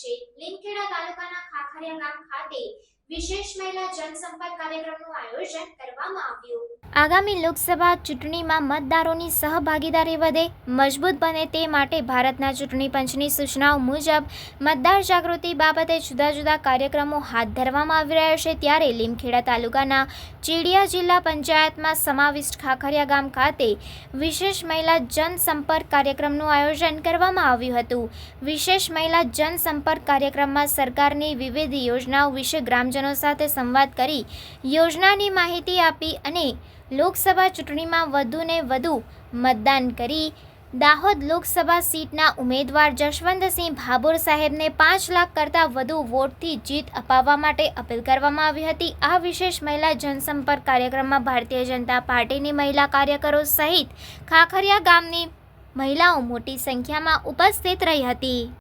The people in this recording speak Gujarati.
છે. લીમખેડા તાલુકાના ખાખરિયા ગામ ખાતે વિશેષ મહિલા જનસંપર્ક કાર્યક્રમનું આયોજન કરવામાં આવ્યું. આગામી લોકસભા ચૂંટણીમાં મતદારોની સહભાગીદારી વધે, મજબૂત બને તે માટે ભારતના ચૂંટણી પંચની સૂચનાઓ મુજબ, મતદાર જાગૃતિ બાબતે જુદા જુદા કાર્યક્રમો હાથ ધરવામાં આવી રહ્યા છે. ત્યારે લીમખેડા તાલુકાના ચીડિયા જિલ્લા પંચાયતમાં સમાવિષ્ટ ખાખરિયા ગામ ખાતે વિશેષ મહિલા જનસંપર્ક કાર્યક્રમનું આયોજન કરવામાં આવ્યું હતું. વિશેષ મહિલા જનસંપર્ક કાર્યક્રમમાં સરકારની વિવિધ યોજનાઓ વિશે ગ્રામજનો સાથે સંવાદ કરી યોજનાની માહિતી આપી અને લોકસભા ચૂંટણીમાં વધુને વધુ મતદાન કરી. દાહોદ લોકસભા સીટના ઉમેદવાર જશવંતસિંહ ભાભોર સાહેબને પાંચ લાખ કરતાં વધુ વોટથી જીત અપાવવા માટે અપીલ કરવામાં આવી હતી. આ વિશેષ મહિલા જનસંપર્ક કાર્યક્રમમાં ભારતીય જનતા પાર્ટીની મહિલા કાર્યકરો સહિત ખાખરિયા ગામની મહિલાઓ મોટી સંખ્યામાં ઉપસ્થિત રહી હતી.